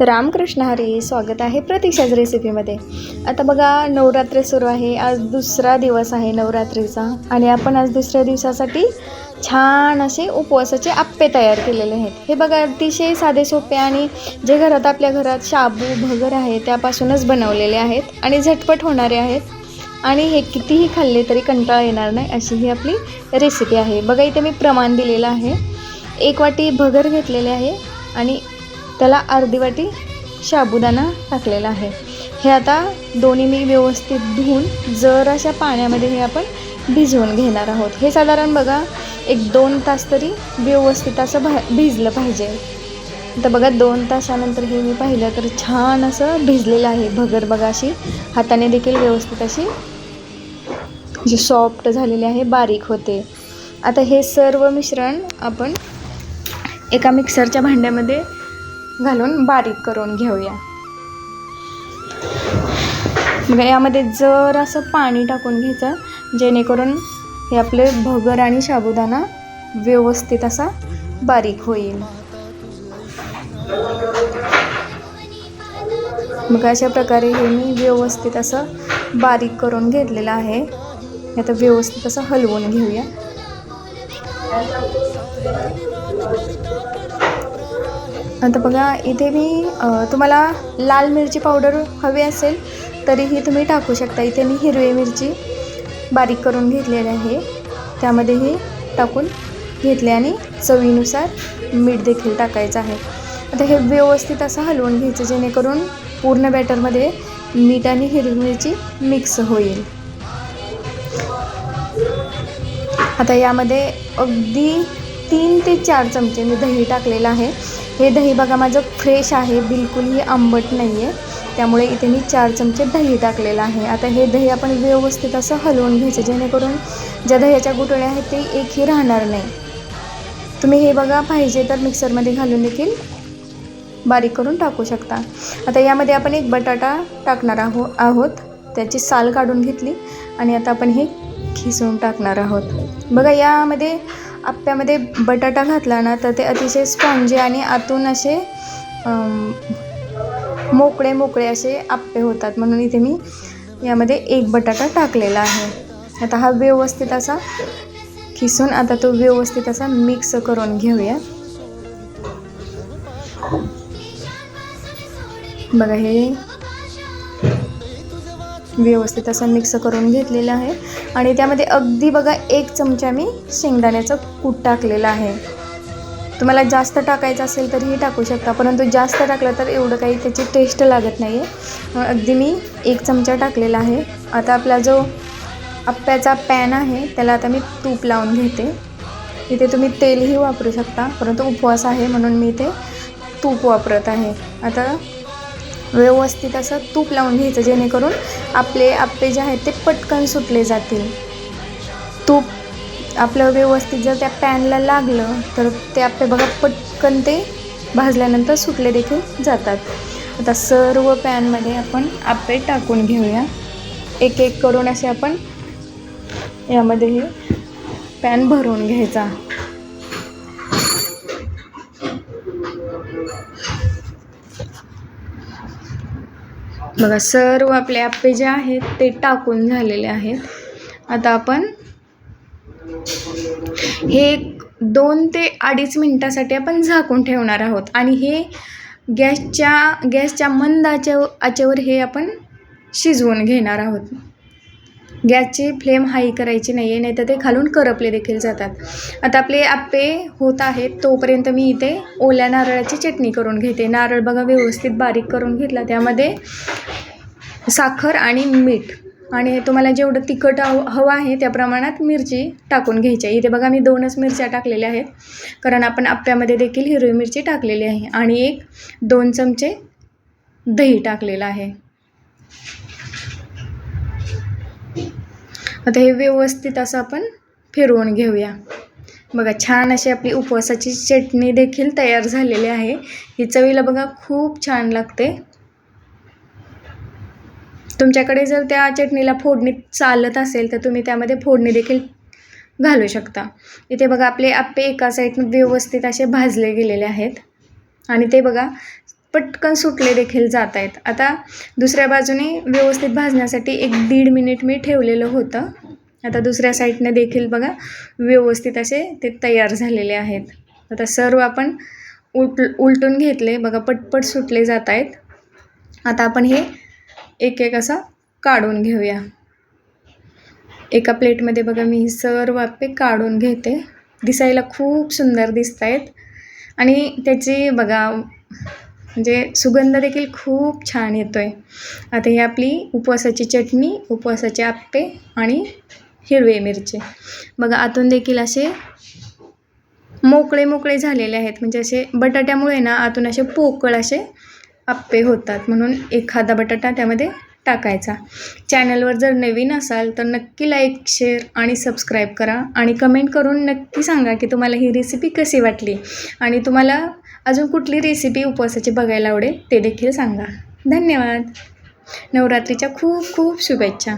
रामकृष्ण हरी स्वागत आहे प्रतीक्षाच रेसिपीमध्ये आता बघा नवरात्री सुरू आहे. आज दुसरा दिवस आहे नवरात्रीचा. आणि आपण आज दुसऱ्या दिवसासाठी छान असे उपवासाचे आप्पे तयार केलेले आहेत. हे बघा अतिशय साधे सोपे आणि जे घरात आपल्या घरात शाबू भगर आहे त्यापासूनच बनवलेले आहेत आणि झटपट होणारे आहेत. आणि हे कितीही खाल्ले तरी कंटाळा येणार नाही अशी ही आपली रेसिपी आहे. बघा इथे मी प्रमाण दिलेलं आहे. एक वाटी भगर घेतलेले आहे आणि त्याला अर्धी वाटी साबुदाणा टाकलेला आहे. हे आता दोन्ही मी व्यवस्थित धुवून जर अशा पाण्यामध्ये हे आपण भिजवून घेणार आहोत. हे साधारण बघा एक दोन तास तरी व्यवस्थित असं भा भिजलं पाहिजे. आता बघा दोन तासानंतर हे मी पाहिलं तर छान असं भिजलेलं आहे. भगर बघा अशी हाताने देखील व्यवस्थित अशी जी सॉफ्ट झालेली आहे बारीक होते. आता हे सर्व मिश्रण आपण एका मिक्सरच्या भांड्यामध्ये घालून बारीक करून घेऊया. मग यामध्ये जर असं पाणी टाकून घ्यायचं जेणेकरून हे आपले भगर आणि साबुदाणा व्यवस्थित असा बारीक होईल. मग अशा प्रकारे हे मी व्यवस्थित असं बारीक करून घेतलेलं आहे. आता व्यवस्थित असं हलवून घेऊया. आता बघा इथे मी तुम्हाला लाल मिरची पावडर हवी असेल तरीही तुम्ही टाकू शकता. इथे मी हिरवी मिरची बारीक करून घेतलेली आहे. त्यामध्येही टाकून घेतले आणि चवीनुसार मीठ देखील टाकायचं आहे. आता हे व्यवस्थित असं हलवून घ्यायचं जेणेकरून पूर्ण बॅटरमध्ये मीठ आणि हिरवी मिरची मिक्स होईल. आता यामध्ये अगदी तीन ते चार चमचे मी दही टाकलेलं आहे. हे दही बघा माझं फ्रेश आहे. बिलकुलही आंबट नाही आहे त्यामुळे इथे मी चार चमचे दही टाकलेलं आहे. आता हे दही आपण व्यवस्थित असं हलवून घ्यायचं जेणेकरून ज्या दह्याच्या गुठळ्या आहेत ते एकही राहणार नाही. तुम्ही हे बघा पाहिजे तर मिक्सरमध्ये घालून देखील बारीक करून टाकू शकता. आता यामध्ये आपण एक बटाटा टाकणार आहो आहोत. त्याची साल काढून घेतली आणि आता आपण हे खिसून टाकणार आहोत. बघा यामध्ये आप्प्यामध्ये बटाटा घातला ना तर ते अतिशय स्पॉन्जी आणि आतून असे मोकळे मोकळे असे आप्पे होतात. म्हणून इथे मी यामध्ये एक बटाटा टाकलेला आहे. आता हा व्यवस्थित असा खिसून आता तो व्यवस्थित असा मिक्स करून घेऊया. बघा हे व्यवस्थित असं मिक्स करून घेतलेलं आहे. आणि त्यामध्ये अगदी बघा एक चमचा मी शेंगदाण्याचं कूट टाकलेलं आहे. तुम्हाला जास्त टाकायचं असेल तरीही टाकू शकता परंतु जास्त टाकलं तर एवढं काही त्याची टेस्ट लागत नाही आहे अगदी मी एक चमचा टाकलेला आहे. आता आपला जो आप्प्याचा पॅन आहे त्याला आता मी तूप लावून घेते. इथे तुम्ही तेलही वापरू शकता परंतु उपवास आहे म्हणून मी इथे तूप वापरत आहे. आता व्यवस्थित असं तूप लावून घ्यायचं जेणेकरून आपले आप्पे जे आहेत ते पटकन सुटले जातील. तूप आपलं व्यवस्थित जर त्या पॅनला लागलं तर ते आप्पे बघा पटकन ते भाजल्यानंतर सुटले देखील जातात. आता सर्व पॅनमध्ये आपण आप्पे टाकून घेऊया. एक एक करून असे आपण यामध्ये हे पॅन भरून घ्यायचा. बघा सर्व आपले आप्पे जे आहेत ते टाकून झालेले आहेत. आता आपण हे एक दोन ते अडीच मिनटासाठी आपण झाकून ठेवणार आहोत. आणि हे गॅसच्या गॅसच्या मंद आचे आचेवर हे आपण शिजवून घेणार आहोत. गॅसची फ्लेम हाई करायची नाही आहे नाही तर ते खालून करपले देखील जातात. आता आपले आप्पे होत आहेत तोपर्यंत मी इथे ओल्या नारळाची चटणी करून घेते. नारळ बघा व्यवस्थित बारीक करून घेतला. त्यामध्ये साखर आणि मीठ. आणि तुम्हाला जेवढं तिखट हवं आहे त्या प्रमाणात मिरची टाकून घ्यायची. आहे इथे बघा मी दोनच मिरच्या टाकलेल्या आहेत. कारण आपण आप्प्यामध्ये देखील हिरवी मिरची टाकलेली आहे. आणि एक दोन चमचे दही टाकलेलं आहे. आता हे व्यवस्थित असं आपण फिरवून घेऊया. बघा छान अशी आपली उपवासाची चटणी देखील तयार झालेली आहे. ही चवीला बघा खूप छान लागते. तुमच्याकडे जर त्या चटणीला फोडणी चालत असेल तर तुम्ही त्यामध्ये फोडणी देखील घालू शकता. इथे बघा आपले आप्पे एका साईडनं व्यवस्थित असे भाजले गेलेले आहेत. आणि ते बघा पटकन सुटले देखील जात आहेत आता दुसऱ्या बाजूने व्यवस्थित भाजण्यासाठी एक दीड मिनिट मी ठेवलेलं होतं. आता दुसऱ्या साईडने देखील बघा व्यवस्थित असे ते तयार झालेले आहेत. आता सर्व आपण उलट उलटून घेतले बघा पटपट सुटले जात आहेत आता आपण हे एक एक असं काढून घेऊया. एका प्लेटमध्ये बघा मी ही सर्व आपे काढून घेते. दिसायला खूप सुंदर दिसत आहेत आणि त्याची बघा म्हणजे सुगंध देखील खूप छान येतो आहे आता ही आपली उपवासाची चटणी उपवासाचे आप्पे आणि हिरवे मिरचे. बघा आतून देखील असे मोकळे मोकळे झालेले आहेत. म्हणजे असे बटाट्यामुळे ना आतून असे पोकळ असे आप्पे होतात. म्हणून एखादा बटाटा त्यामध्ये टाकायचा. चॅनलवर जर नवीन असाल तर नक्की लाईक शेअर आणि सबस्क्राईब करा. आणि कमेंट करून नक्की सांगा की तुम्हाला ही रेसिपी कशी वाटली? आणि तुम्हाला अजून कुठली रेसिपी उपवासाची बघायला आवडेल ते देखील सांगा. धन्यवाद. नवरात्रीच्या खूप खूप शुभेच्छा.